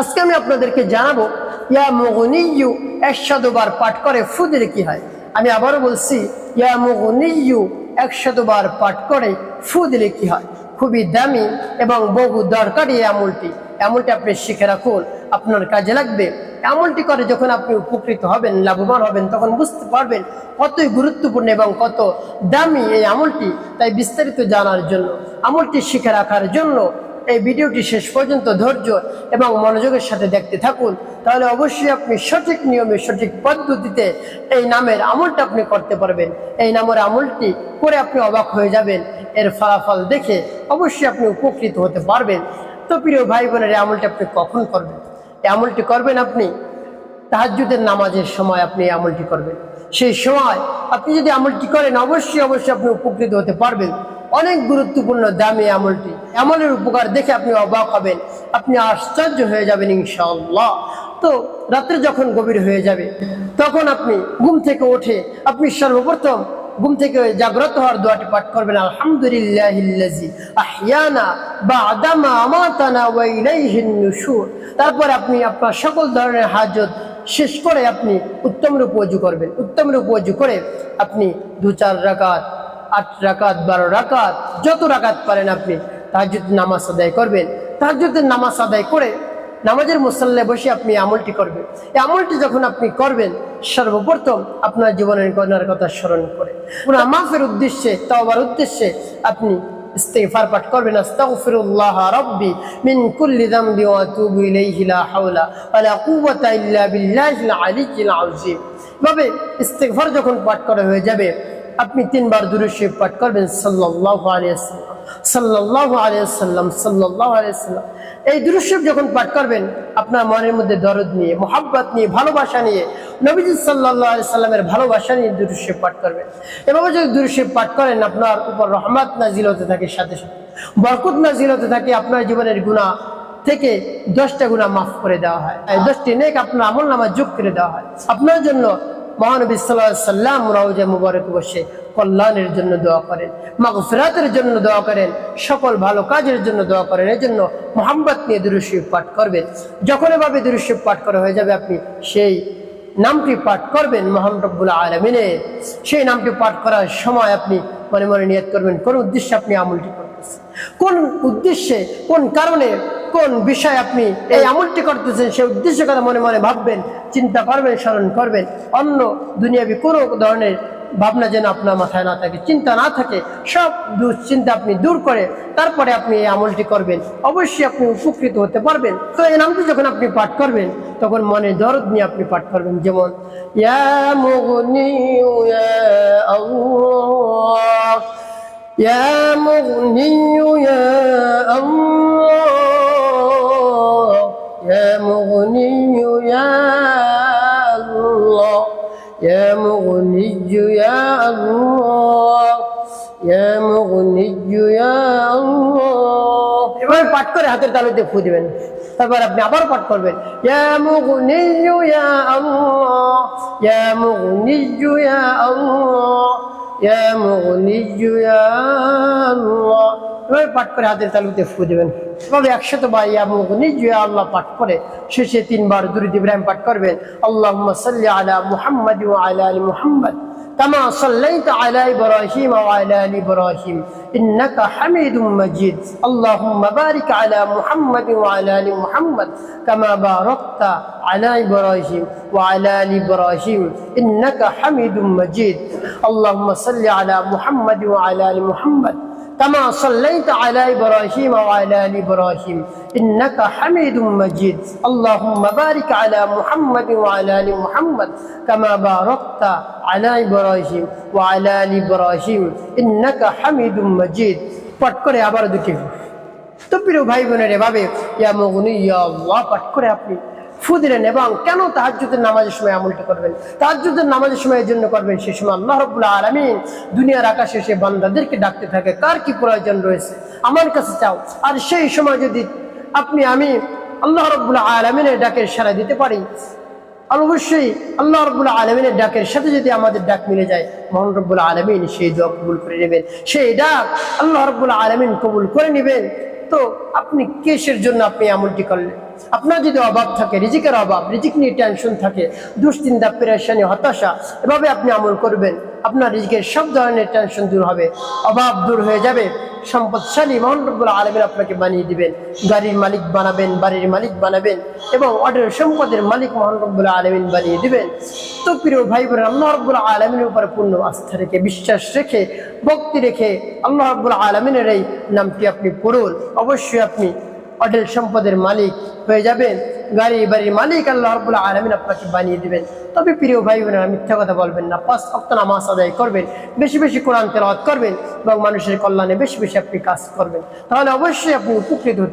আজকে আমি আপনাদেরকে জানাব, ইয়া মুগনিয়ু একশতবার পাঠ করে, ফু কি হয়? আমি আবারও বলছি, ইয়া মুগনিয়ু একশতবার পাঠ করে, ফু দিলে কি হয়? খুবই দামি এবং বহু দরকারি এই আমলটি। আমলটি আপনি শিখে রাখুন, আপনার কাজে লাগবে। আমলটি করে যখন আপনি উপকৃত হবেন, লাভবান হবেন, তখন বুঝতে পারবেন কতই গুরুত্বপূর্ণ এবং কত দামি এই আমলটি। তাই বিস্তারিত জানার জন্য, আমলটি শিখে রাখার জন্য এই ভিডিওটি শেষ পর্যন্ত ধৈর্য এবং মনোযোগের সাথে দেখতে থাকুন। তাহলে অবশ্যই আপনি সঠিক নিয়মে, সঠিক পদ্ধতিতে এই নামের আমলটা আপনি করতে পারবেন। এই নামের আমলটি করে আপনি অবাক হয়ে যাবেন। এর ফলাফল দেখে অবশ্যই আপনি উপকৃত হতে পারবেন। তো প্রিয় ভাই বোনের, এই আমলটি আপনি কখন করবেন? এই আমলটি করবেন আপনি তাহাজ্জুদের নামাজের সময় আপনি এই আমলটি করবেন। সেই সময় আপনি যদি আমলটি করেন, অবশ্যই অবশ্যই আপনি উপকৃত হতে পারবেন। অনেক গুরুত্বপূর্ণ দামি আমলটি। আমলের উপকার দেখে আপনি অবাক হবেন। আপনি আশ্চর্য হয়ে যাবেন ইনশাআল্লাহ। তো রাত্রে যখন গভীর হয়ে যাবে, তখন আপনি ঘুম থেকে উঠে আপনি সর্বপ্রথম ঘুম থেকে জাগ্রত হওয়ার দোয়াটি পাঠ করবেন, আলহামদুলিল্লাহিল্লাজি আহিয়ানা তারপর আপনি আপনার সকল ধরনের হাজত শেষ করে আপনি উত্তম রূপ করবেন। উত্তম রূপ করে আপনি দু চার রাকাত আট রাকাত, বারো রাকাত, যত রাকাত পারেন আপনি তাহাজুদ নামাজ আদায় করবেন। তাহাজুদের নামাজ আদায় করে নামাজের মুসাল্লায় বসে আপনি আমলটি করবেন। এই আমলটি যখন আপনি করবেন, সর্বপ্রথম আপনার জীবনের গণার কথা স্মরণ করে। পুরা মাফের উদ্দেশ্যে, তওবার উদ্দেশ্যে আপনি ইস্তেগফার পাঠ করবেন। আস্তাগফিরুল্লাহ রাব্বি মিন কুল্লি যামবি ওয়া আতুবু ইলাইহি লা হাওলা কুওয়াতা ইল্লা বিল্লাহিল আলিয়্যিল আযীম। ভাবে ইস্তেগফার যখন পাঠ করা হয়ে যাবে আপনি তিনবার দুরুশে পাঠ করবেন ওয়াসাল্লাম এই দুরুশে যখন পাঠ করবেন, আপনার মনের মধ্যে দরদ নিয়ে, মোহাব্বত নিয়ে, ভালোবাসা নিয়ে, নবীজি আলাইহি সাল্লামের ভালোবাসা নিয়ে দুরুশে পাঠ করবেন। এভাবে যদি দুরুশে পাঠ করেন, আপনার উপর রহমত নাজিল হতে থাকে সাথে সাথে। বরকত নাজিল হতে থাকে আপনার জীবনের গুনাহ থেকে দশটা গুণা মাফ করে দেওয়া হয়। দশটি নেক আপনার আমল নামা যোগ করে দেওয়া হয়। আপনার জন্য মহানবী সাল্লাম রাউজা মুবারক বসে কল্যাণের জন্য দোয়া করেন, মাগফিরাতের জন্য দোয়া করেন, সকল ভালো কাজের জন্য দোয়া করেন এই জন্য মোহাম্মদ নিয়ে দুরুশিব পাঠ করবেন। যখন এভাবে দুরুশিব পাঠ করা হয়ে যাবে, আপনি সেই নামটি পাঠ করবেন মহান রব্বুল আলমিনের। সেই নামটি পাঠ করার সময় আপনি মনে মনে নিয়ত করবেন, কোন উদ্দেশ্যে আপনি আমলটি করতেছেন? কোন উদ্দেশ্যে, কোন কারণে কোন বিষয় আপনি এই আমলটি করতেছেন সেই উদ্দেশ্য কথা মনে মনে ভাববেন, চিন্তা করবেন, স্মরণ করবেন। অন্য দুনিয়াবি কোনো ধরনের ভাবনা যেন আপনার মাথায় না থাকে, চিন্তা না থাকে, সব দুশ্চিন্তা আপনি দূর করে তারপরে আপনি এই আমলটি করবেন। অবশ্যই আপনি উপকৃত হতে পারবেন। তো এই নামটি যখন আপনি পাঠ করবেন, তখন মনে দরদ নিয়ে আপনি পাঠ করবেন। যেমন, ইয়া মুগনিউ ইয়া আল্লাহ এভাবে পাঠ করে হাতের তালুতে ফু দিবেন। তারপর আপনি আবার পাঠ করবেন। ইয়া মুগনি ইয়া আল্লাহ। ইয়া মুগনি ইয়া আল্লাহ ইয়া মুগনি ইয়া আল্লাহ এভাবে পাঠ করে হাতের তালুতে ফু দিবেন এভাবে একসাথে বা ইয়া মুগনি ইয়া আল্লাহ পাঠ করে শেষে তিনবার দুরুদ ইব্রাহিম পাঠ করবেন আল্লাহুম্মা সাল্লি আলা মুহাম্মাদ ওয়া আলা আলি মুহাম্মাদ كما صليت على إبراهيم وعلى آل إبراهيم إنك حميد مجيد اللهم بارك على محمد وعلى آل محمد كما باركت على إبراهيم وعلى آل إبراهيم إنك حميد مجيد اللهم صل على محمد وعلى آل محمد كما صليت على إبراهيم وعلى آل إبراهيم إنك حميد مجيد اللهم بارك على محمد وعلى آل محمد كما باركت على إبراهيم وعلى آل إبراهيم إنك حميد مجيد পাঠ করে আবার দুটি তো প্রিয় ভাই বোনের এভাবে ইয়া মগুনি ইয়া আল্লাহ পাঠ করে আপনি ফু দিলেন এবং কেন তাহাজ্জুদের নামাজের সময় আমলটি করবেন? তাহাজ্জুদের নামাজের সময় এর জন্য করবেন সেই সময় আল্লাহ রব্বুল্লাহ আলমিন দুনিয়ার আকাশে সে বান্দাদেরকে ডাকতে থাকে, কার কি প্রয়োজন রয়েছে? আমার কাছে চাও। আর সেই সময় যদি আপনি, আমি আল্লাহ রব্বুল্লাহ আলমিনের ডাকের সারা দিতে পারি অবশ্যই আল্লাহ রব্বুল্লাহ আলমিনের ডাকের সাথে যদি আমাদের ডাক মিলে যায়, মোহান রব্বুল্লাহ আলমিন সেই দোয়া কবুল করে নেবেন। সেই ডাক আল্লাহ রব্বুল্লাহ আলমিন কবুল করে নেবেন। তো আপনি কেসের জন্য আপনি এমনটি করলেন? আপনার যদি অভাব থাকে, রিজিকের অভাব, রিজিক নিয়ে টেনশন থাকে, দুশ্চিন্তা পেরেশানি হতাশা, এভাবে আপনি আমল করবেন। আপনার রিজিকের সব ধরনের টেনশন দূর হবে, অভাব দূর হয়ে যাবে। সম্পদশালী মোহন রব্বুল আলমিন আপনাকে বানিয়ে দিবেন, গাড়ির মালিক বানাবেন, বাড়ির মালিক বানাবেন এবং অর্ডার সম্পদের মালিক মোহন রব্বুল আলমিন বানিয়ে দিবেন। তো প্রিয় ভাই বোন আল্লাহ রব্বুল আলমিনের উপরে পূর্ণ আস্থা রেখে, বিশ্বাস রেখে, ভক্তি রেখে আল্লাহ রব্বুল আলমিনের এই নামটি আপনি পড়ুন। অবশ্যই আপনি অডেল সম্পদের মালিক হয়ে যাবেন। গাড়ি বাড়ির মালিক আল্লাহ রব্বুল আলমিন আপনাকে বানিয়ে দেবেন। তবে প্রিয় ভাই বোনেরা মিথ্যা কথা বলবেন না। পাঁচ অক্ত নামাজ আদায় করবেন, বেশি বেশি কোরআন তেলাওয়াত করবেন এবং মানুষের কল্যাণে বেশি বেশি আপনি কাজ করবেন। তাহলে অবশ্যই আপনি উপকৃত হতে